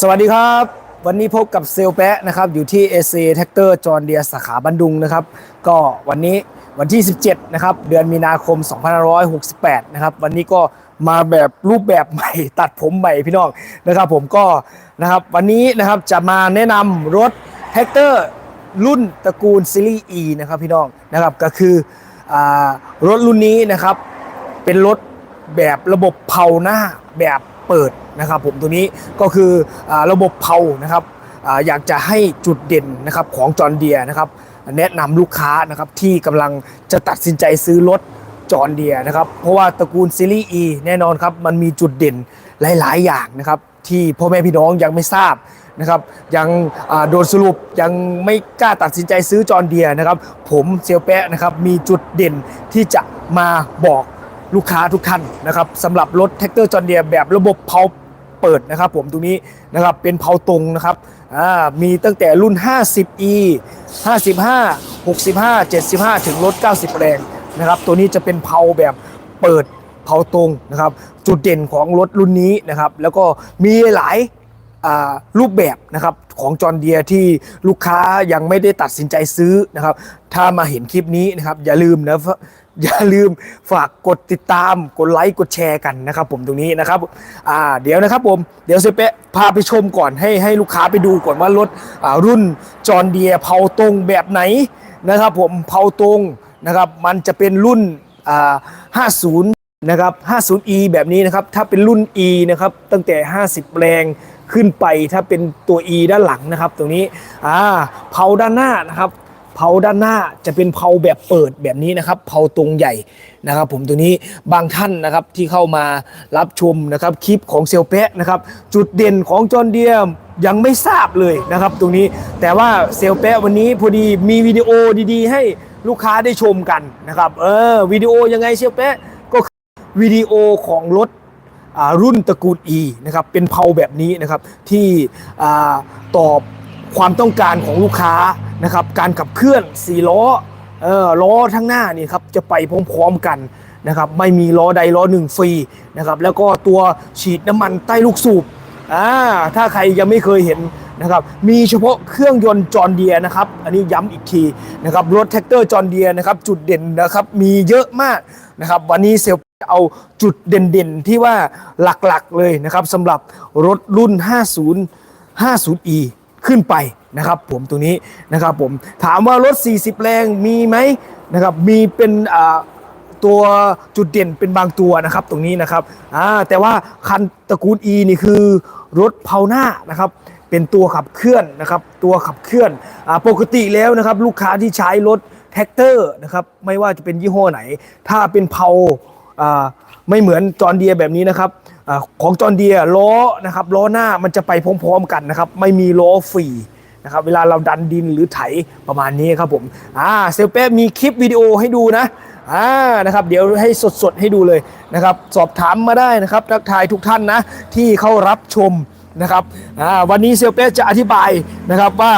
สวัสดีครับ วันนี้พบกับเซลแปะนะครับอยู่ที่ AC t r a c t o r จอ n เดียสาขาบันดุงนะครับ ก็วันนี้วันที่ 17 นะครับ เดือนมีนาคม 2568 นะครับ วันนี้ก็มาแบบรูปแบบใหม่ ตัดผมใหม่พี่น้องนะครับผมก็นะครับวันนี้นะครับจะมาแนะนำรถแท็กเตอร์รุ่นตระกูลซีรีส์ E นะครับพี่น้องนะครับก็คืออรถรุ่นนี้นะครับเป็นรถแบบระบบเผาหน้าแบบ เปิดนะครับผมตัวนี้ก็คือระบบเผานะครับอยากจะให้จุดเด่นนะครับของจอร์นเดียนะครับแนะนำลูกค้านะครับที่กำลังจะตัดสินใจซื้อรถจอร์นเดียนะครับเพราะว่าตระกูลซีรีส์ E แน่นอนครับมันมีจุดเด่นหลาย ๆ อย่างนะครับที่พ่อแม่พี่น้องยังไม่ทราบนะครับยังโดนสรุปยังไม่กล้าตัดสินใจซื้อจอร์เดียนะครับ ผมเซลแปะนะครับมีจุดเด่นที่จะมาบอก ลูกค้าทุกท่านนะครับสำหรับรถแท็กเตอร์จอ n เดียแบบระบบเผาเปิดนะครับผมตรงนี้นะครับเป็นเผาตรงนะครับมีตั้งแต่รุ่น 50e 55 65 75 ถึงรถ 90 แรงนะครับตัวนี้จะเป็นเผาแบบเปิดเผาตรงนะครับจุดเด่นของรถรุ่นนี้นะครับแล้วก็มีหลายรูปแบบนะครับของจอ n เดียที่ลูกค้ายังไม่ได้ตัดสินใจซื้อนะครับถ้ามาเห็นคลิปนี้นะครับอย่าลืมนะ อย่าลืมฝากกดติดตามกดไลค์กดแชร์กันนะครับผมตรงนี้นะครับอ่าเดี๋ยวนะครับผมเดี๋ยวเซเปะพาไปชมก่อนให้ให้ลูกค้าไปดูก่อนว่ารถอ่ารุ่นจอ n เดียเผาตรงแบบไหนนะครับผมเผาตรงนะครับมันจะเป็นรุ่นอ่า50นะครับ 50e แบบนี้นะครับถ้าเป็นรุ่น e นะครับตั้งแต่ 50 แรงขึ้นไปถ้าเป็นตัว e ด้านหลังนะครับ ตรงนี้อ่าเผาด้านหน้านะครับ เผาด้านหน้าจะเป็นเผาแบบเปิดแบบนี้นะครับ เผาตรงใหญ่นะครับ ผมตัวนี้บางท่านนะครับที่เข้ามารับชมนะครับคลิปของเซลเปะนะครับ จุดเด่นของจอนเดียมยังไม่ทราบเลยนะครับ ตรงนี้แต่ว่าเซลเปะวันนี้พอดีมีวิดีโอดีๆ ให้ลูกค้าได้ชมกันนะครับ เออวิดีโอยังไงเซลเปะก็วิดีโอของรถรุ่นตระกูล E นะครับเป็นเพาแบบนี้นะครับที่อตอบ ความต้องการของลูกค้านะครับ การขับเคลื่อน4ล้อเออล้อทั้งหน้านี่ครับจะไปพร้อมๆกันนะครับไม่มีล้อใดล้อหนึ่งฟรีนะครับแล้วก็ตัวฉีดน้ำมันใต้ลูกสูบอ่าถ้าใครยังไม่เคยเห็นนะครับมีเฉพาะเครื่องยนต์จอร์นเดียนะครับอันนี้ย้ำอีกทีนะครับรถแท็กเตอร์จอร์นเดียนะครับจุดเด่นนะครับมีเยอะมากนะครับวันนี้เซลเอาจุดเด่นๆ ที่ว่าหลักๆเลยนะครับสำหรับรถรุ่น 50 50e ขึ้นไปนะครับผมตรงนี้นะครับผมถามว่ารถ 40 แรงมีไหมนะครับมีเป็นตัวจุดเด่นเป็นบางตัวนะครับตรงนี้นะครับแต่ว่าคันตระกูล E นี่คือรถเพาหน้านะครับเป็นตัวขับเคลื่อนนะครับตัวขับเคลื่อนอปกติแล้วนะครับลูกค้าที่ใช้รถแท็กเตอร์นะครับไม่ว่าจะเป็นยี่ห้อไหน ถ้าเป็นเพาไม่เหมือนจอร์นเดียแบบนี้นะครับ ของจอร์นเดียล้อนะครับล้อหน้ามันจะไปพร้อมๆกันนะครับ ไม่มีล้อฟรีนะครับเวลาเราดันดินหรือไถประมาณนี้ครับผมอ่าเซลเป้มีคลิปวิดีโอให้ดูนะอ่านะครับเดี๋ยวให้สดๆให้ดูเลยนะครับ สอบถามมาได้นะครับทักทายทุกท่านนะ ที่เข้ารับชมนะครับอ่าวันนี้เซลเป้จะอธิบายนะครับว่า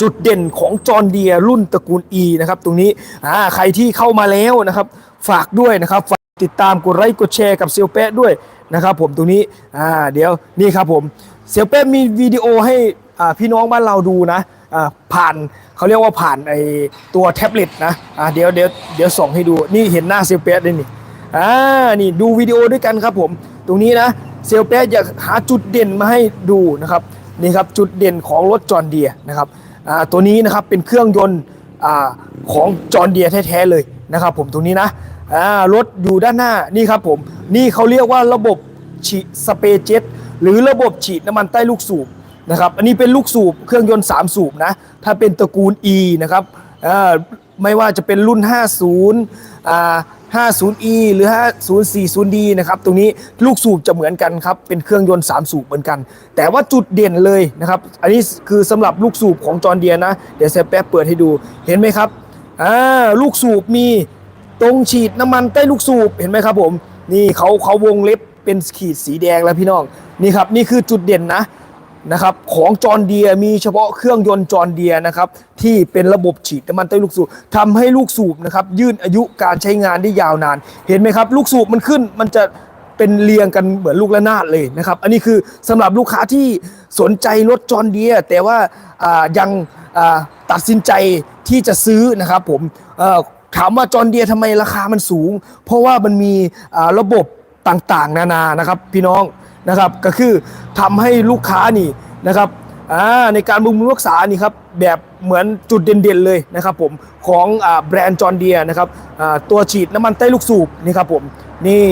จุดเด่นของจอร์นเดียรุ่นตระกูล E นะครับตรงนี้อ่าใครที่เข้ามาแล้วนะครับ ฝากด้วยนะครับ ฝากติดตามกดไลค์กดแชร์กับเซียวแปะด้วย นะครับผมตรงนี้อ่าเดี๋ยวนี่ครับผมเซียวแปะมีวิดีโอให้อ่าพี่น้องบ้านเราดูนะอ่าผ่านเขาเรียกว่าผ่านไอตัวแท็บเล็ตนะอ่าเดี๋ยวเดี๋ยวเดี๋ยวส่งให้ดูนี่เห็นหน้าเซียวแปะด้วยนี่อ่านี่ดูวิดีโอด้วยกันครับผม ตรงนี้นะเซียวแปะอยากหาจุดเด่นมาให้ดูนะครับนี่ครับจุดเด่นของรถจอร์นเดียนะครับอ่าตัวนี้นะครับเป็นเครื่องยนต์อ่าของจอร์นเดียแท้ๆเลยนะครับผมตรงนี้นะ อ่ารถอยู่ด้านหน้านี่ครับผมนี่เขาเรียกว่าระบบฉีดสเปรย์เจ็ตหรือระบบฉีดน้ำมันใต้ลูกสูบนะครับอันนี้เป็นลูกสูบเครื่องยนต์ 3 สูบนะถ้าเป็นตระกูล E นะครับอ่าไม่ว่าจะเป็นรุ่น 50อ่า 50e หรือ 5040d นะครับ ตรงนี้ลูกสูบจะเหมือนกันครับ เป็นเครื่องยนต์ 3 สูบเหมือนกัน แต่ว่าจุดเด่นเลยนะครับ อันนี้คือสำหรับลูกสูบของจอร์เดียนะ เดี๋ยวเซแป๊บเปิดให้ดู เห็นไหมครับ อ่า ลูกสูบมี ตรงฉีดน้ำมันใต้ลูกสูบเห็นไหมครับผม นี่เขาเขาวงเล็บเป็นขีดสีแดงแล้วพี่น้องนี่ครับนี่คือจุดเด่นนะนะครับของจอร์นเดียมีเฉพาะเครื่องยนต์จอร์นเดียนะครับที่เป็นระบบฉีดน้ำมันใต้ลูกสูบทำให้ลูกสูบนะครับยืดอายุการใช้งานได้ยาวนาน เห็นไหมครับ ลูกสูบมันขึ้นมันจะเป็นเรียงกันเหมือนลูกระนาดเลยนะครับ อันนี้คือสำหรับลูกค้าที่สนใจรถจอร์เดียแต่ว่ายังตัดสินใจที่จะซื้อนะครับผมเอ่อ ถามว่าจอร์เดียทำไมราคามันสูง เพราะว่ามันมีระบบต่างๆ นานานะครับพี่น้องนะครับก็คือทำให้ลูกค้านี่นะครับในการบำรุงรักษานี่ครับแบบเหมือนจุดเด่นๆเลยนะครับผมของอแบรนด์จอร์เดียนะครับตัวฉีดน้ำมันใต้ลูกสูบนี่ครับผมนี่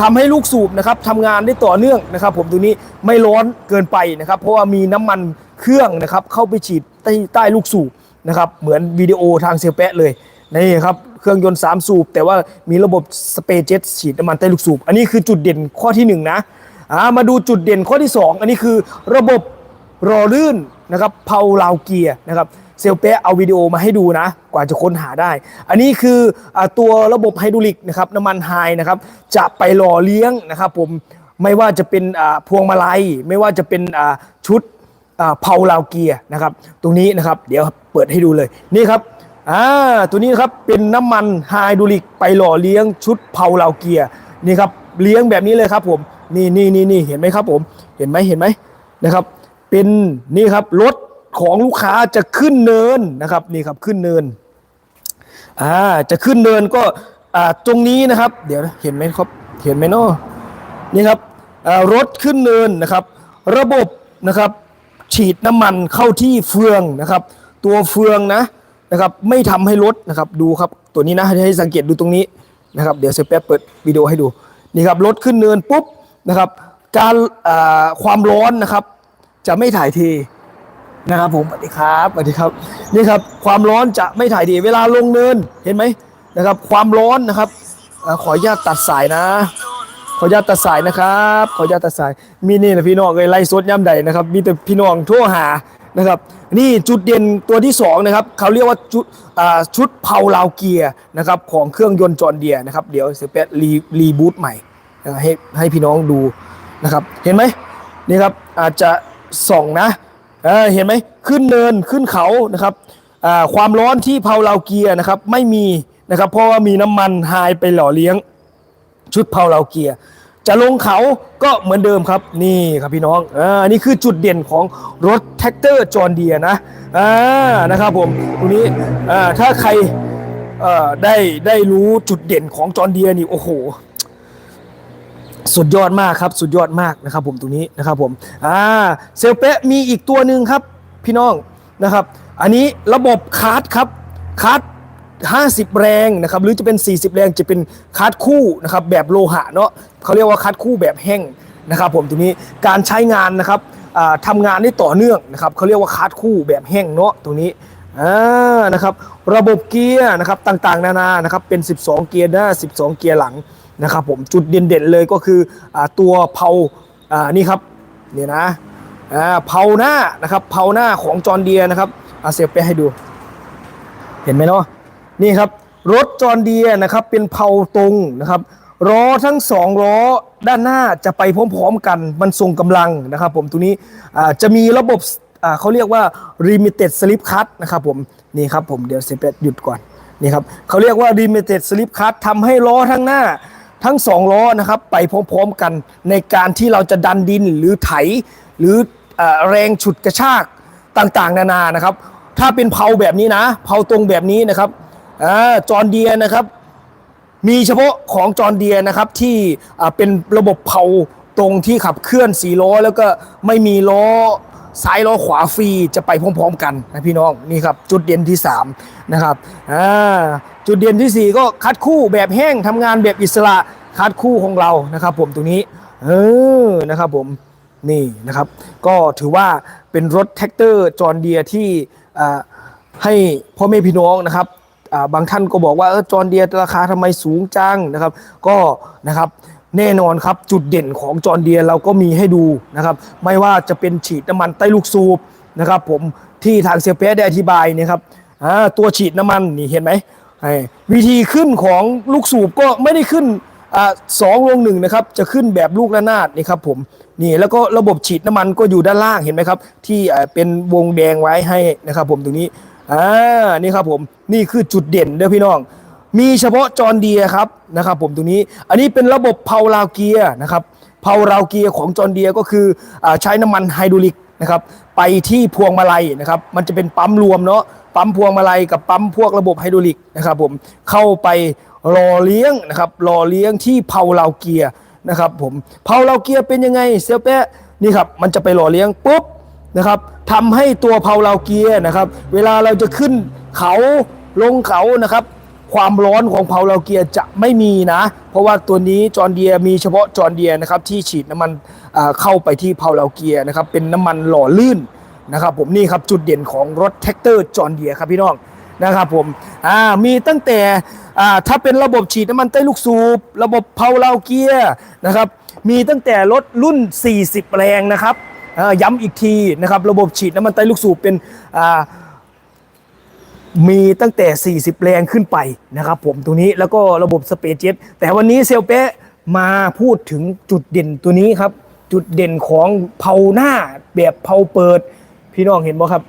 ทำให้ลูกสูบนะครับทำงานได้ต่อเนื่องนะครับ ผมตรงนี้ไม่ร้อนเกินไปนะครับ เพราะว่ามีน้ำมันเครื่องนะครับเข้าไปฉีดใต้ใต้ลูกสูบนะครับเหมือนวิดีโอทางเซลแปะเลย นี่ครับ เครื่องยนต์ 3 สูบ แต่ว่ามีระบบสเปรย์เจ็ตฉีดน้ำมันใต้ลูกสูบ อันนี้คือจุดเด่นข้อที่หนึ่งนะอ่ามาดูจุดเด่นข้อที่สองอันนี้คือระบบรอลื่นนะครับเพาลาวเกียร์นะครับเซลเปะเอาวิดีโอมาให้ดูนะ กว่าจะค้นหาได้ อันนี้คืออตัวระบบไฮดรอลิกนะครับน้ำมันไฮนะครับจะไปหล่อเลี้ยงนะครับผมไม่ว่าจะเป็นพวงมาลัย ไม่ว่าจะเป็นชุดเพาลาวเกียร์นะครับ ตรงนี้นะครับ เดี๋ยวเปิดให้ดูเลยนี่ครับ อ่าตัวนี้ครับเป็นน้ำมันไฮดรลิกไปหล่อเลี้ยงชุดเพาเหลาเกียร์นี่ครับเลี้ยงแบบนี้เลยครับผมนี่นี่นี่นี่เห็นไหมครับผมเห็นไหมเห็นไหมนะครับ เป็นนี่ครับรถของลูกค้าจะขึ้นเนินนะครับนี่ครับขึ้นเนินอ่าจะขึ้นเนินก็อ่าตรงนี้นะครับ เดี๋ยวนะเห็นไหมครับเห็นไหมเนาะนี่ครับอ่ารถขึ้นเนินนะครับ ระบบนะครับ ฉีดน้ำมันเข้าที่เฟืองนะครับ ตัวเฟืองนะ นะครับ ไม่ทำให้รถนะครับ ดูครับตัวนี้นะให้สังเกตดูตรงนี้นะครับ เดี๋ยวเซฟแป๊บเปิดวิดีโอให้ดูนี่ครับรถขึ้นเนินปุ๊บนะครับ การความร้อนนะครับ จะไม่ถ่ายเทนะครับผมสวัสดีครับสวัสดีครับนี่ครับ ความร้อนจะไม่ถ่ายเทเวลาลงเนินเห็นไหมนะครับ ความร้อนนะครับอขออนุญาตตัดสายนะ ขออนุญาตตัดสายนะครับ ขออนุญาตตัดสายมีนี่นะพี่น้องเลยไล่สดย่ำใดนะครับ มีแต่พี่น้องทั่วหา นะครับนี่จุดเด่นตัวที่สองนะครับเขาเรียกว่าชุดอ่าชุดเพาลาวเกียร์นะครับของเครื่องยนต์จอร์นเดียนะครับเดี๋ยวเซเปรีรีบูตใหม่ให้ให้พี่น้องดูนะครับเห็นไหมนี่ครับอาจจะส่องนะเเห็นไหมขึ้นเนินขึ้นเขานะครับความร้อนที่เพาลาวเกียร์นะครับไม่มีนะครับเพราะว่ามีน้ำมันไฮไปหล่อเลี้ยงชุดเพาเลาเกียร์ จะลงเขาก็เหมือนเดิมครับนี่ครับพี่น้องอ่านี่คือจุดเด่นของรถแท็กเตอร์จอร์เดียนะอ่านะครับผมตรงนี้อ่าถ้าใครเอ่อได้ได้รู้จุดเด่นของจอร์เดียนี่โอ้โหสุดยอดมากครับสุดยอดมากนะครับผมตรงนี้นะครับผมอ่าเซลเปะมีอีกตัวหนึ่งครับพี่น้องนะครับ อันนี้ระบบคาร์ดครับคาร์ด 50 แรงนะครับหรือจะเป็น 40 แรงจะเป็นคาร์ดคู่นะครับแบบโลหะเนาะเขาเรียกว่าคาร์ดคู่แบบแห้งนะครับผมตรงนี้การใช้งานนะครับทำงานได้ต่อเนื่องนะครับเขาเรียกว่าคาร์ดคู่แบบแห้งเนาะตรงนี้อ่านะครับระบบเกียร์นะครับต่างๆ นานานะครับเป็น 12 เกียร์หน้า 12 เกียร์หลังนะครับผมจุดเด่นๆเลยก็คืออตัวเพาอานี่ครับนี่นะเพาหน้านะครับเพาหน้าของจอร์นเดียนะครับอาเซฟไปให้ดู เห็นไหมเนาะ นี่ครับรถจอร์นเดียนะครับเป็นเพาตรงนะครับล้อทั้งสองล้อด้านหน้าจะไปพร้อมๆกันมันทรงกำลังนะครับ ผมตัวนี้จะมีระบบเขาเรียกว่า limited slip cut นะครับผมนี่ครับผมเดี๋ยวเซฟหยุดก่อนนี่ครับเขาเรียกว่า limited slip cut ทำให้ล้อทั้งหน้าทั้งสองล้อนะครับไปพร้อมๆกันในการที่เราจะดันดินหรือไถ หรือเอ่อแรงฉุดกระชากต่างๆ นานานะครับ ถ้าเป็นเพาแบบนี้นะเพาตรงแบบนี้นะครับ อ่าจอร์นเดียนะครับ มีเฉพาะของจอร์นเดียนะครับที่อ่าเป็นระบบเผาตรงที่ขับเคลื่อนสีล้อ แล้วก็ไม่มีล้อซ้ายล้อขวาฟรีจะไปพร้อม ๆ กันนะพี่น้องนี่ครับจุดเด่นที่3นะครับอ่าจุดเด่นทีสี่4 ก็คัดคู่แบบแห้งทำงานแบบอิสระคัดคู่ของเรานะครับ ผมตรงนี้เออนะครับผมนี่นะครับ ก็ถือว่าเป็นรถแท็กเตอร์จอร์นเดียที่อ่าให้พ่อแม่พี่น้องนะครับ บางท่านก็บอกว่าเออจอร์เดียราคาทำไมสูงจังนะครับ ก็นะครับแน่นอนครับจุดเด่นของจอร์เดียเราก็มีให้ดูนะครับ ไม่ว่าจะเป็นฉีดน้ำมันใต้ลูกสูบนะครับ ผมที่ทางเซเปสได้อธิบายนะครับตัวฉีดน้ำมันนี่เห็นไหมวิธีขึ้นของลูกสูบก็ไม่ได้ขึ้นอสองลงหนึ่งนะครับจะขึ้นแบบลูกระนาดนี่ครับผมนี่แล้วก็ระบบฉีดน้ำมันก็อยู่ด้านล่างเห็นไหมครับ ที่เป็นวงแดงไว้ให้นะครับ ผมตรงนี้ อ่านี่ครับผมนี่คือจุดเด่นเด้อพี่น้อง มีเฉพาะจอร์นเดียครับนะครับผมตรงนี้อันนี้เป็นระบบเพาลาวเกียร์นะครับเพาลาวเกียร์ของจอร์นเดียก็คืออใช้น้ำมันไฮดรอลิกนะครับไปที่พวงมาลัยนะครับ มันจะเป็นปั๊มรวมเนาะปั๊มพวงมาลัยกับปั๊มพวกระบบไฮดรอลิกนะครับผมเข้าไปรอเลี้ยงนะครับรอเลี้ยงที่เพาลาวเกียร์นะครับผมเพาลาวเกียร์เป็นยังไงเซลเปะนี่ครับมันจะไปรอเลี้ยงปุ๊บ นะครับทำให้ตัวเพาเลาเกียร์นะครับ เวลาเราจะขึ้นเขาลงเขานะครับ ความร้อนของเพาเลาเกียร์จะไม่มีนะ เพราะว่าตัวนี้จอร์นเดียมีเฉพาะจอร์นเดียนะครับที่ฉีดน้ำมันเข้าไปที่เพาเลาเกียร์นะครับ เป็นน้ำมันหล่อลื่นนะครับ ผมนี่ครับจุดเด่นของรถแท็กเตอร์จอร์นเดียครับพี่น้องนะครับผมอ่ามีตั้งแต่อ่าถ้าเป็นระบบฉีดน้ำมันใต้ลูกสูบ ระบบเพาเลาเกียร์นะครับ มีตั้งแต่รถรุ่น 40 แรงนะครับ ย้ำอีกทีนะครับระบบฉีดน้ำมันไตลูกสูบเป็นมีตั้งแต่ 40 แรงขึ้นไปนะครับผมตัวนี้แล้วก็ระบบสเปซเจ็ตแต่วันนี้เซลเป้มาพูดถึงจุดเด่นตัวนี้ครับ จุดเด่นของเพาหน้าแบบเพาเปิด พี่น้องเห็นบ่ครับ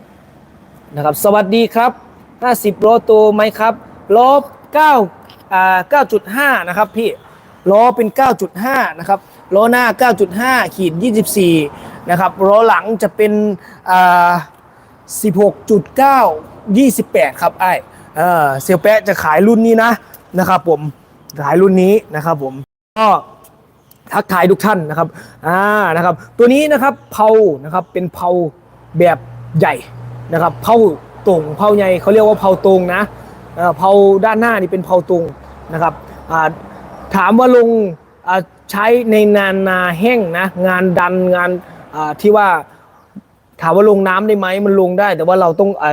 นะครับ สวัสดีครับ 50โลโตไหมครับล้อ9อ่า9.5 นะครับพี่ล้อเป็น 9.5 นะครับล้อหน้า 9.5 ขีด 24 นะครับล้อหลังจะเป็นอ่า16.9 28 ครับไอ้เออเซียวแปะจะขายรุ่นนี้นะนะครับผมขายรุ่นนี้นะครับผมก็ทักทายทุกท่านนะครับอ่านะครับ ตัวนี้นะครับเผานะครับเป็นเผาแบบใหญ่นะครับเผาตรงเผาใหญ่เขาเรียกว่าเผาตรงนะเผาด้านหน้านี่เป็นเผาตรงนะครับอ่าถามว่าลงอ่าใช้ในนานนาแห้งนะงานดันงาน ที่ว่าถามว่าลงน้ำได้ไหมมันลงได้ แต่ว่าเราต้องไอ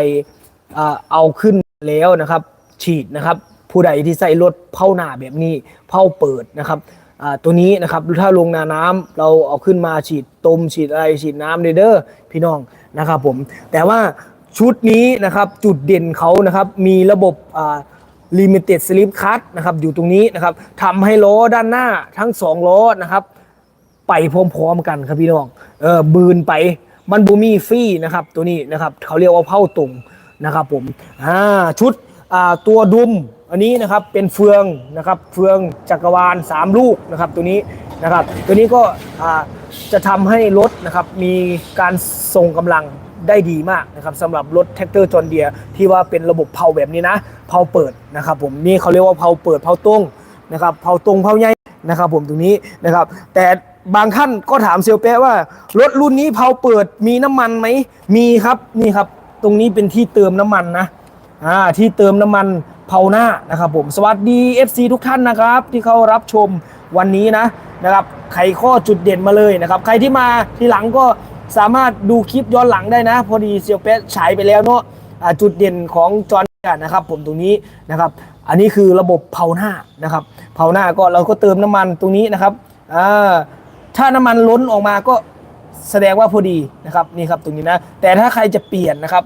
อ่าเอาขึ้นแล้วนะครับ ฉีดนะครับ ผู้ใดที่ใส่รถเผาหน้าแบบนี้เผาเปิดนะครับอ่าตัวนี้นะครับถ้าลงนาน้ำเราเอาขึ้นมาฉีดตมฉีดอะไรฉีดน้ำเด้อพี่น้องนะครับผมแต่ว่าชุดนี้นะครับจุดเด่นเขานะครับมีระบบอ่า limited slip cut นะครับอยู่ตรงนี้นะครับทำให้ล้อด้านหน้าทั้งสองล้อนะครับ ไปพร้อมๆกันครับพี่น้อง เออบืนไปมันบูมี่ฟรี่นะครับตัวนี้นะครับเขาเรียกว่าเผาตุงนะครับผมอ่าชุดอ่าตัวดุมอันนี้นะครับเป็นเฟืองนะครับเฟืองจักรวาล 3 ลูกนะครับตัวนี้นะครับตัวนี้ก็อ่าจะทำให้รถนะครับมีการส่งกำลังได้ดีมากนะครับสำหรับรถแท็กเตอร์จอร์เดียที่ว่าเป็นระบบเผาแบบนี้นะเผาเปิดนะครับผมนี่เขาเรียกว่าเผาเปิดเผาตรงนะครับเผาตรงเผาใหญ่นะครับผมตรงนี้นะครับแต่ บางท่านก็ถามเซลเปะว่ารถรุ่นนี้เผาเปิดมีน้ำมันไหมมีครับนี่ครับ ตรงนี้เป็นที่เติมน้ำมันนะอ่าที่เติมน้ำมันเผาหน้านะครับผมสวัสดี FC ทุกท่านนะครับ ที่เขารับชมวันนี้นะนะครับไขข้อจุดเด่นมาเลยนะครับ ใครที่มาทีหลังก็สามารถดูคลิปย้อนหลังได้นะ พอดีเซลเปะฉายไปแล้วเนาะจุดเด่นของจอห์นนะครับ ผมตรงนี้นะครับ อันนี้คือระบบเผาหน้านะครับ เผาหน้าก็เราก็เติมน้ำมันตรงนี้นะครับอ่า ถ้าน้ำมันล้นออกมาก็แสดงว่าพอดีนะครับนี่ครับตรงนี้นะแต่ถ้าใครจะเปลี่ยนนะครับ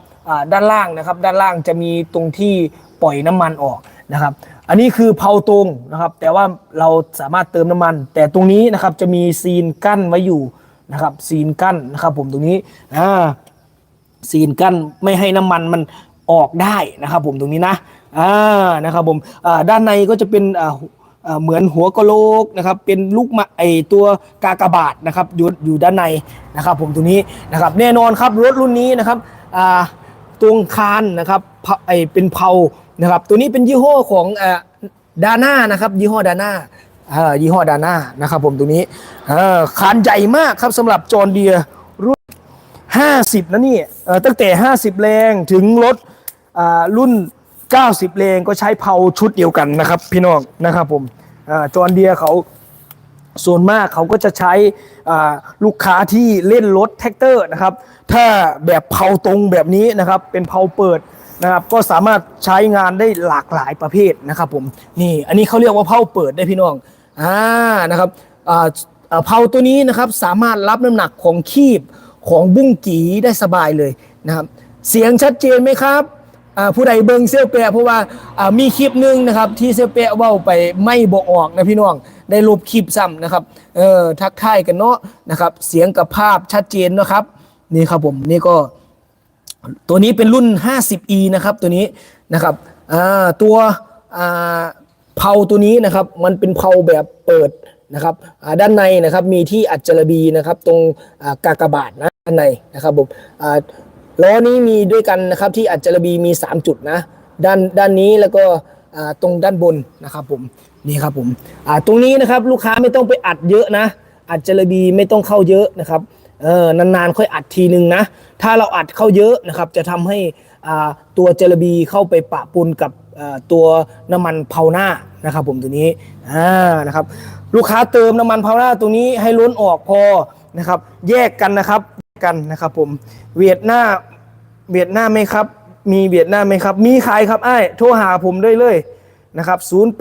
ด้านล่างนะครับ ด้านล่างจะมีตรงที่ปล่อยน้ำมันออกนะครับ อันนี้คือเผาตรงนะครับ แต่ว่าเราสามารถเติมน้ำมัน แต่ตรงนี้นะครับจะมีซีนกั้นไว้อยู่นะครับ ซีนกั้นนะครับ ผมตรงนี้อ่าซีนกั้นไม่ให้น้ำมันมันออกได้นะครับ ผมตรงนี้นะอ่านะครับผมอ่าด้านในก็จะเป็นอ่า เหมือนหัวกะโหลกนะครับเป็นลูกมะไอตัวกากบาทนะครับอยู่อยู่ด้านในนะครับ ผมตรงนี้นะครับแน่นอนครับรถรุ่นนี้นะครับอ่าตรงคานนะครับไอเป็นเพานะครับตัวนี้เป็นยี่ห้อของอ่าดาน่านะครับยี่ห้อดาน่าอ่ายี่ห้อดาน่านะครับผมตรงนี้อ่าคานใหญ่มากครับสำหรับจอร์นเดีย50 นะนี่เอ่อตั้งแต่ 50 แรงถึงรถอ่ารุ่น 90แรงก็ใช้เพาชุดเดียวกันนะครับ พี่น้องนะครับผมจอร์เดียเขาส่วนมากเขาก็จะใช้ลูกค้าที่เล่นรถแท็กเตอร์นะครับ ถ้าแบบเพาตรงแบบนี้นะครับเป็นเพาเปิดนะครับก็สามารถใช้งานได้หลากหลายประเภทนะครับผมนี่อันนี้เขาเรียกว่าเพาเปิดได้พี่น้องอ่านะครับเพาตัวนี้นะครับสามารถรับน้ำหนักของคีบของบุ้งกีได้สบายเลยนะครับ เสียงชัดเจนไหมครับ ผู้ใดเบิงเซลเปะเพราะว่ามีคลิปหนึงนะครับที่เซลเปะเว่าไปไม่บอกออกนะพี่น้องได้ลบคลิปซ้ำนะครับเออทักทายกันเนาะนะครับเสียงกับภาพชัดเจนนะครับนี่ครับผมนี่ก็ ตัวนี้เป็นรุ่น 50e นะครับตัวนี้นะครับตัวเพาตัวนี้นะครับมันเป็นเพาแบบเปิดนะครับด้านในนะครับมีที่อัดจระบีนะครับ ตรงอ่ากากบาทนะด้านในนะครับผม ล้อนี้มีด้วยกันนะครับที่อัดจระบีมี 3 จุดนะด้านด้านนี้แล้วก็ตรงด้านบนนะครับผมนี่ครับผมตรงนี้นะครับลูกค้าไม่ต้องไปอัดเยอะนะ อัดจระบีไม่ต้องเข้าเยอะนะครับเออนานๆค่อยอัดทีนึงนะ ถ้าเราอัดเข้าเยอะนะครับจะทำให้ตัวเจระบีเข้าไปปะปนกับตัวน้ำมันเผาหน้านะครับ ผมตัวนี้อ่านะครับลูกค้าเติมน้ำมันเผาหน้าตรงนี้ให้ล้นออกพอนะครับ แยกกันนะครับกันนะครับผมเวียดหน้า เวียดหน้าไหมครับ มีเวียดหน้าไหมครับ มีขายครับไอ้โทรหาผมได้เลยนะครับ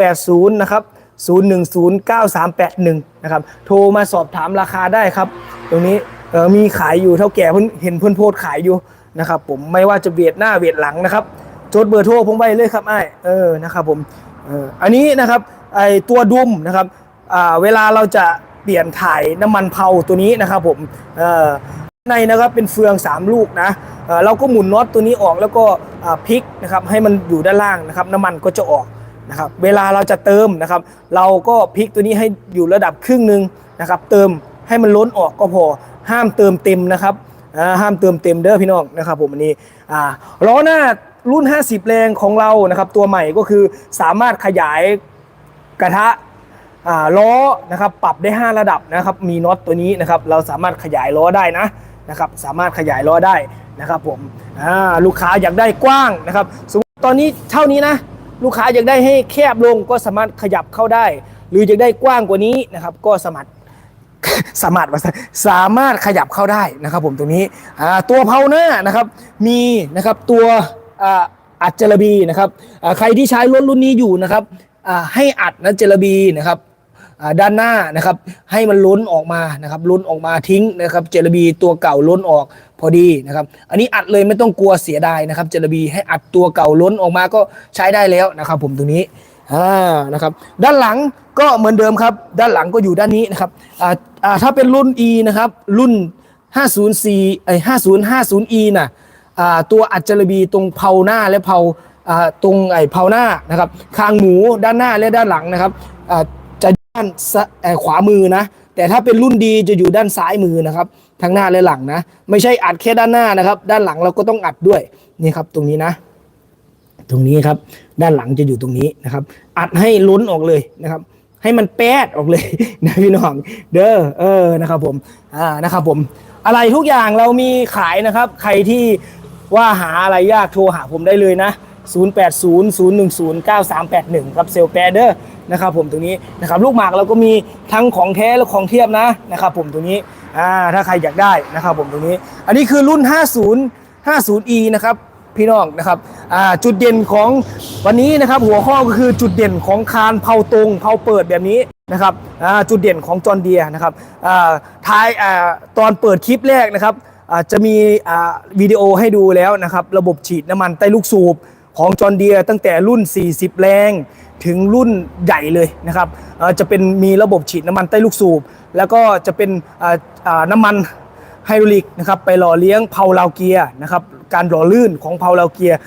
080นะครับ0109381นะครับ โทรมาสอบถามราคาได้ครับ ตรงนี้เออมีขายอยู่เท่าแก่เพิ่นเห็นเพิ่อนโพสขายอยู่นะครับ ผมไม่ว่าจะเวียดหน้าเวียดหลังนะครับจดเบอร์โทรผมไว้เลยครับไอ้เออนะครับผมเอออันนี้นะครับไอตัวดุมนะครับอ่าเวลาเราจะเปลี่ยนถ่ายน้ำมันเผาตัวนี้นะครับผมเออ ในนะครับเป็นเฟือง 3 ลูกนะเราก็หมุนน็อตตัวนี้ออกแล้วก็พลิกนะครับให้มันอยู่ด้านล่างนะครับน้ำมันก็จะออกนะครับเวลาเราจะเติมนะครับ เราก็พลิกตัวนี้ให้อยู่ระดับครึ่งหนึ่งนะครับ เติมให้มันล้นออกก็พอห้ามเติมเต็มนะครับห้ามเติมเต็มเด้อพี่น้องนะครับผมอันนี้ล้อหน้ารุ่น 50 แรงของเรานะครับตัวใหม่ก็คือสามารถขยายกระทะล้อนะครับปรับได้ 5 ระดับนะครับมีน็อตตัวนี้นะครับเราสามารถขยายล้อได้นะ นะครับสามารถขยายล้อได้นะครับผมลูกค้าอยากได้กว้างนะครับสมมติตอนนี้เท่านี้นะลูกค้าอยากได้ให้แคบลงก็สามารถขยับเข้าได้ หรืออยากได้กว้างกว่านี้นะครับก็สามารถสามารถสามารถขยับเข้าได้นะครับผมตรงนี้ตัวเพาหน้านะครับมีนะครับตัวอัดเจลบีนะครับใครที่ใช้รถรุ่นนี้อยู่นะครับให้อัดนะเจลบีนะครับ ด้านหน้านะครับให้มันล้นออกมานะครับล้นออกมาทิ้งนะครับเจลบีตัวเก่าล้นออกพอดีนะครับอันนี้อัดเลยไม่ต้องกลัวเสียดายนะครับเจลบีให้อัดตัวเก่าล้นออกมาก็ใช้ได้แล้วนะครับผมตรงนี้อ่านะครับด้านหลังก็เหมือนเดิมครับ ด้านหลังก็อยู่ด้านนี้นะครับอ่าอ่าถ้าเป็นรุ่น E นะครับรุ่น 504ไอ้ 5050E น่ะอ่าตัวอัจจารบีตรงเผาหน้าและเผาอ่าตรงไอ้เผาหน้านะครับคางหมูด้านหน้าและด้านหลังนะครับอ่า ด้านซะเอ่อขวามือนะ แต่ถ้าเป็นรุ่นดีจะอยู่ด้านซ้ายมือนะครับทั้งหน้าและหลังนะ ไม่ใช่อัดแค่ด้านหน้านะครับ ด้านหลังเราก็ต้องอัดด้วยนี่ครับตรงนี้นะ ตรงนี้ครับ ด้านหลังจะอยู่ตรงนี้นะครับ อัดให้ล้นออกเลยนะครับ ให้มันแป๊ดออกเลยนะพี่น้อง เด้อเออนะครับผมอ่านะครับผม อะไรทุกอย่างเรามีขายนะครับ ใครที่ว่าหาอะไรยากโทรหาผมได้เลยนะ 0800109381 ครับเซลแปเดอร์ นะครับผมตรงนี้นะครับลูกหมากเราก็มีทั้งของแท้และของเทียบนะนะครับผมตรงนี้อ่าถ้าใครอยากได้นะครับผมตรงนี้ อันนี้คือรุ่น 50 50e นะครับพี่น้องนะครับอ่าจุดเด่นของวันนี้นะครับหัวข้อก็คือจุดเด่นของคานเผาตรงเผาเปิดแบบนี้นะครับอ่าจุดเด่นของจอร์เดียนะครับอ่าท้ายอ่าตอนเปิดคลิปแรกนะครับอ่าจะมีอ่าวิดีโอให้ดูแล้วนะครับระบบฉีดน้ำมันใต้ลูกสูบ ของจอร์เดียตั้งแต่รุ่น 40 แรงถึงรุ่นใหญ่เลยนะครับจะเป็นมีระบบฉีดน้ำมันใต้ลูกสูบ แล้วก็จะเป็นน้ำมันไฮดรอลิกนะครับไปหล่อเลี้ยงเพาลาวเกียร์นะครับ การหล่อลื่นของเพาเลาเกียร์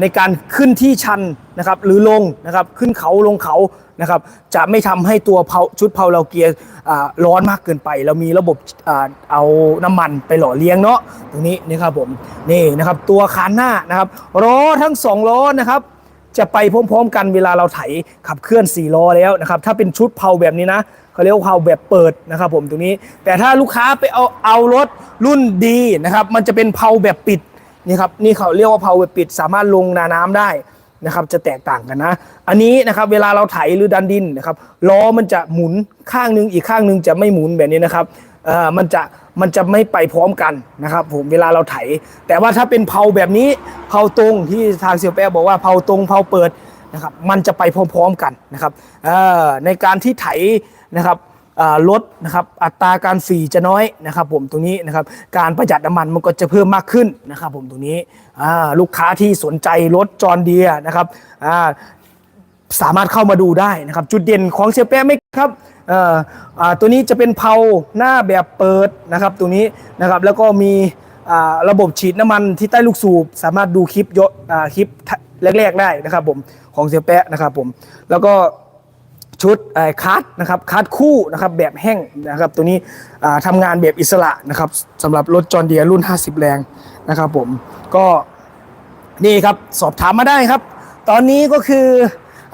ในการขึ้นที่ชันนะครับหรือลงนะครับขึ้นเขาลงเขานะครับจะไม่ทำให้ตัวชุดเพาเลาเกียร์ร้อนมากเกินไป เรามีระบบอเอาน้ำมันไปหล่อเลี้ยงเนาะตรงนี้นะครับผมนี่นะครับตัวคานหน้านะครับล้อทั้งสองล้อนะครับจะไปพร้อมๆ กันเวลาเราไถขับเคลื่อน4ล้อแล้วนะครับถ้าเป็นชุดเพาแบบนี้นะเขาเรียกว่าเพาแบบเปิดนะครับผมตรงนี้ แต่ถ้าลูกค้าไปเอาเอารถรุ่นดีนะครับมันจะเป็นเพาแบบปิด นี่ครับนี่เขาเรียกว่าเพาแบบปิดสามารถลงนาน้ำได้นะครับ จะแตกต่างกันนะ อันนี้นะครับเวลาเราไถหรือดันดินนะครับล้อมันจะหมุนข้างนึงอีกข้างนึงจะไม่หมุนแบบนี้นะครับเอ่อมันจะมันจะไม่ไปพร้อมกันนะครับ ผมเวลาเราไถ แต่ว่าถ้าเป็นเผาแบบนี้เผาตรงที่ทางเซียวแปะบอกว่าเผาตรงเผาเปิดนะครับมันจะไปพร้อมๆกันนะครับเอ่อในการที่ไถนะครับ ลดนะครับอัตราการฝีจะน้อยนะครับผมตรงนี้นะครับการประหยัดน้ำมันมันก็จะเพิ่มมากขึ้นนะครับผมตรงนี้ลูกค้าที่สนใจรถจอร์นเดียนะครับสามารถเข้ามาดูได้นะครับ จุดเด่นของเซียแปะไม่ครับตัวนี้จะเป็นเพาหน้าแบบเปิดนะครับตัวนี้นะครับแล้วก็มีระบบฉีดน้ำมันที่ใต้ลูกสูบ สามารถดูคลิปยศคลิปแรกๆได้นะครับผมของเสียแปะนะครับผมแล้วก็ ชุดเอ่อคัสนะครับคัสคู่นะครับแบบแห้งนะครับตัวนี้อ่าทำงานแบบอิสระนะครับสำหรับรถจอร์เดียรุ่น 50 แรงนะครับผมก็นี่ครับสอบถามมาได้ครับ ตอนนี้ก็คือ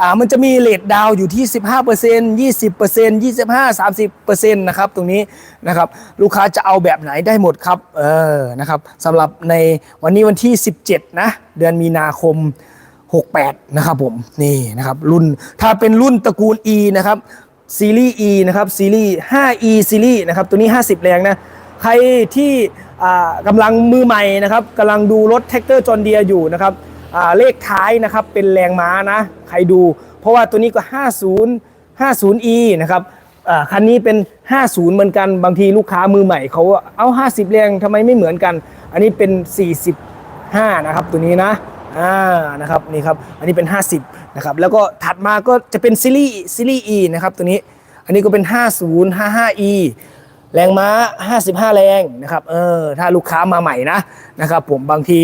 อ่ามันจะมีเลทดาวอยู่ที่ 15% 20% 25 30%นะครับตรงนี้นะครับลูกค้าจะเอาแบบไหนได้หมดครับเออนะครับสำหรับในวันนี้วันที่ 17 นะ เดือนมีนาคม 68 นะครับผมนี่นะครับรุ่นถ้าเป็นรุ่นตระกูล E นะครับซีรีส์ E นะครับซีรีส์ 5E ซีรีส์นะครับตัวนี้ 50 แรงนะใครที่กำลังมือใหม่นะครับกำลังดูรถแท็กเตอร์จอร์เดียอยู่นะครับเลขท้ายนะครับเป็นแรงม้านะใครดู เพราะว่าตัวนี้ก็ 50 50e นะครับคันนี้เป็น 50 เหมือนกันบางทีลูกค้ามือใหม่เขาเอา 50 แรงทำไมไม่เหมือนกัน อันนี้เป็น 45 นะครับตัวนี้นะ อ่านะครับนี่ครับอันนี้เป็น 50นะครับแล้วก็ถัดมาก็จะเป็นซีรีส์ซีรีส์ E นะครับตัวนี้อันนี้ก็เป็น 50 55e แรงม้า 55 แรงนะครับเออถ้าลูกค้ามาใหม่นะนะครับผมบางที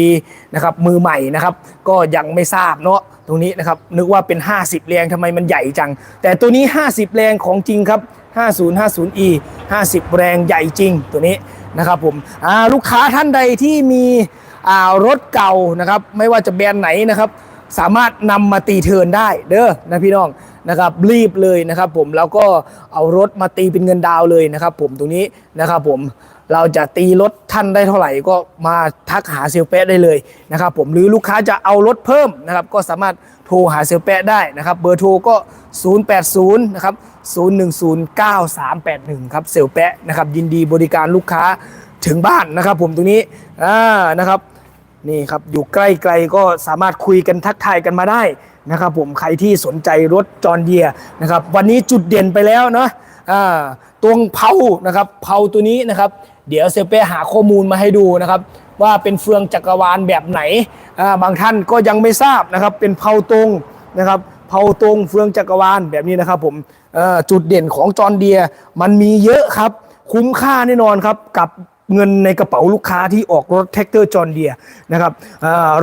นะครับมือใหม่นะครับก็ยังไม่ทราบเนาะตรงนี้นะครับนึกว่าเป็น 50 แรงทำไมมันใหญ่จัง แต่ตัวนี้ 50 แรงของจริงครับ 5050e 50 แรงใหญ่จริงตัวนี้นะครับผมอ่าลูกค้าท่านใดที่มี รถเก่านะครับ ไม่ว่าจะแบรนด์ไหนนะครับ สามารถนำมาตีเทินได้เด้อนะพี่น้องนะครับรีบเลยนะครับผมแล้วก็เอารถมาตีเป็นเงินดาวเลยนะครับผมตรงนี้นะครับผมเราจะตีรถท่านได้เท่าไหร่ก็มาทักหาเซลแปะได้เลยนะครับผมหรือลูกค้าจะเอารถเพิ่มนะครับก็สามารถโทรหาเซลแปะได้นะครับเบอร์โทรก็ 080นะครับ0109381ครับเซลแปะนะครับยินดีบริการลูกค้าถึงบ้านนะครับผมตรงนี้อ่านะครับ นี่ครับอยู่ใกล้ๆก็สามารถคุยกันทักทายกันมาได้นะครับผมใครที่สนใจรถจอร์นเดียนะครับวันนี้จุดเด่นไปแล้วเนาะอ่าตรงเผานะครับเผาตัวนี้นะครับ เดี๋ยวเซเป้หาข้อมูลมาให้ดูนะครับ ว่าเป็นเฟืองจักรวาลแบบไหนอ่าบางท่านก็ยังไม่ทราบนะครับ เป็นเผาตรงนะครับเผาตรงเฟืองจักรวาลแบบนี้นะครับผมอ่อจุดเด่นของจอร์นเดียมันมีเยอะครับ คุ้มค่าแน่นอนครับกับ เงินในกระเป๋าลูกค้าที่ออกรถแท็กเตอร์จอร์นเดียนะครับ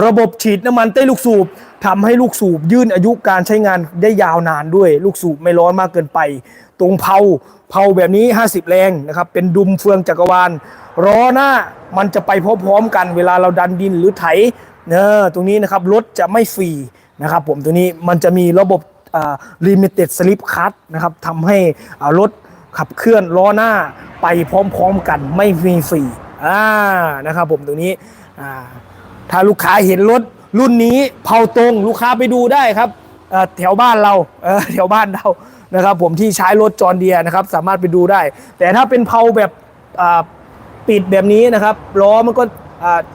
ระบบฉีดน้ำมันใต้ลูกสูบทำให้ลูกสูบยื่นอายุการใช้งานได้ยาวนานด้วย ลูกสูบไม่ร้อนมากเกินไป ตรงเผาเผาแบบนี้ 50 แรงนะครับ เป็นดุมเฟืองจักรวาลล้อหน้ามันจะไปพร้อมๆกันเวลาเราดันดินหรือไถเนอตรงนี้นะครับรถจะไม่ฟรีนะครับผมตัวนี้มันจะมีระบบอ่า limited slip cut นะครับทำให้รถ ขับเคลื่อนล้อหน้าไปพร้อมๆกันไม่มีฟรีอ่านะครับผมตรงนี้อ่าถ้าลูกค้าเห็นรถรุ่นนี้เผาตรงลูกค้าไปดูได้ครับแถวบ้านเราเแถวบ้านเรานะครับ ผมที่ใช้รถจอร์นเดียนะครับ สามารถไปดูได้ แต่ถ้าเป็นเผาแบบปิดแบบนี้นะครับล้อมันก็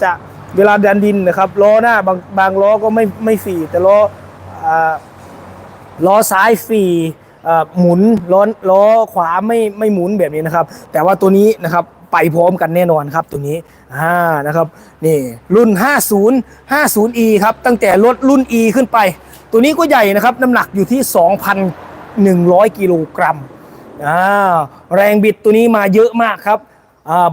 จะเวลาดันดินนะครับล้อหน้าบางบางล้อก็ไม่ไม่ฟรีแต่ล้ออล้อซ้ายฟรี หมุนล้อล้อขวาไม่ไม่หมุนแบบนี้นะครับ แต่ว่าตัวนี้นะครับไปพร้อมกันแน่นอนครับตัวนี้อ่านะครับนี่รุ่น 50 50e ครับตั้งแต่รถรุ่น e ขึ้นไป ตัวนี้ก็ใหญ่นะครับน้ำหนักอยู่ที่ 2,100 กิโลกรัมอ่าแรงบิดตัวนี้มาเยอะมากครับ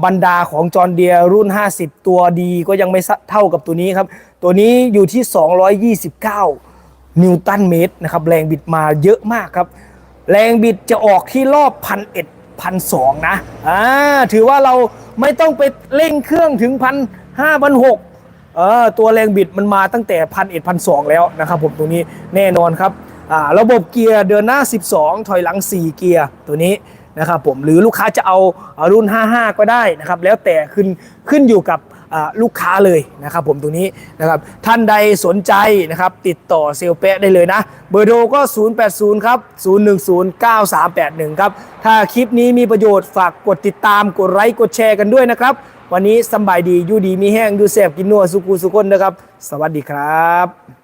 บรรดาของจอร์นเดียรุ่น 50 ตัวดีก็ยังไม่เท่ากับตัวนี้ครับ ตัวนี้อยู่ที่ 229 นิวตันเมตรนะครับ แรงบิดมาเยอะมากครับ แรงบิดจะออกที่รอบพันเอ็ดพันสองนะอ่าถือว่าเราไม่ต้องไปเร่งเครื่องถึงพันห้าพันหกเออตัวแรงบิดมันมาตั้งแต่พันเอ็ดพันสองแล้วนะครับผมตรงนี้แน่นอนครับอ่าระบบเกียร์เดินหน้า 12 ถอยหลัง 4 เกียร์ตัวนี้นะครับผมหรือลูกค้าจะเอารุ่น 55 ก็ได้นะครับ แล้วแต่ขึ้นขึ้นอยู่กับ ลูกค้าเลยนะครับผมตรงนี้นะครับท่านใดสนใจนะครับติดต่อเซลเปะได้เลยนะ เบอร์โทรก็ 080 ครับ 010 9381 ครับ ถ้าคลิปนี้มีประโยชน์ฝากกดติดตามกดไลค์กดแชร์กันด้วยนะครับ วันนี้สบายดีอยู่ดีมีแห้งอยู่แสบกินนัวสุกูสุกนนะครับ สวัสดีครับ